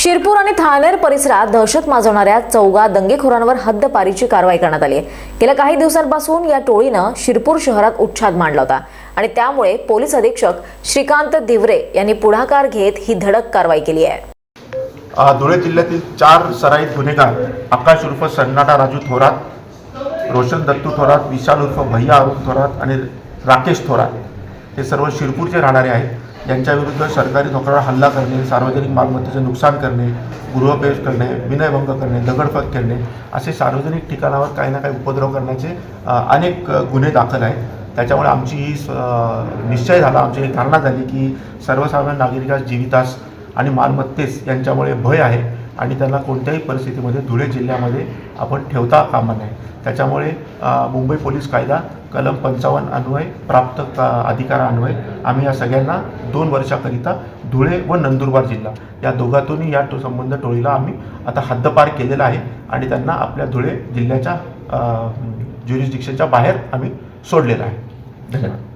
शिरपूर आणि थानेर परिसरात दहशत माजवणाऱ्या चौगा दंगेखोरांवर हद्दपारीची कारवाई करण्यात आली आहे. गेल्या काही दिवसांपासून या टोळीनं शिरपूर शहरात उच्छाद मांडला होता आणि त्यामुळे पोलीस अधीक्षक श्रीकांत दिवरे यांनी पुढाकार घेत ही धडक कारवाई केली आहे. धुळे जिल्ह्यातील चार सराईत गुन्हेगार आकाश उर्फ सन्नाटा राजू थोरात रोशन दत्तू थोरात विशाल उर्फ भैया अरुण थोरात आणि राकेश थोरात हे सर्व शिरपूरचे राहणारे आहेत. यांच्याविरुद्ध सरकारी नोकरावर हल्ला करणे सार्वजनिक मालमत्तेचे नुकसान करणे गृहप्रवेश करणे विनयभंग करणे दगडफेक करणे असे सार्वजनिक ठिकाणावर काही ना काही उपद्रव करण्याचे अनेक गुन्हे दाखल आहेत. त्याच्यामुळे आमची ही स- निश्चय झाला आमची ही धारणा झाली की सर्वसामान्य नागरिकास जीवितास आणि मालमत्तेस यांच्यामुळे भय आहे. आणि त्यांना कोणत्याही परिस्थितीमध्ये धुळे जिल्ह्यामध्ये आपण ठेवता कामा नये. त्याच्यामुळे मुंबई पोलीस कायदा कलम पंचावन्न अन्वय प्राप्त का अधिकारान्वये आम्ही या सगळ्यांना दोन वर्षाकरिता धुळे व नंदुरबार जिल्हा या दोघातूनही या तो संबंध टोळीला आम्ही आता हद्दपार केलेला आहे आणि त्यांना आपल्या धुळे जिल्ह्याच्या ज्युरिस्डिक्शनच्या बाहेर आम्ही सोडलेला आहे. धन्यवाद.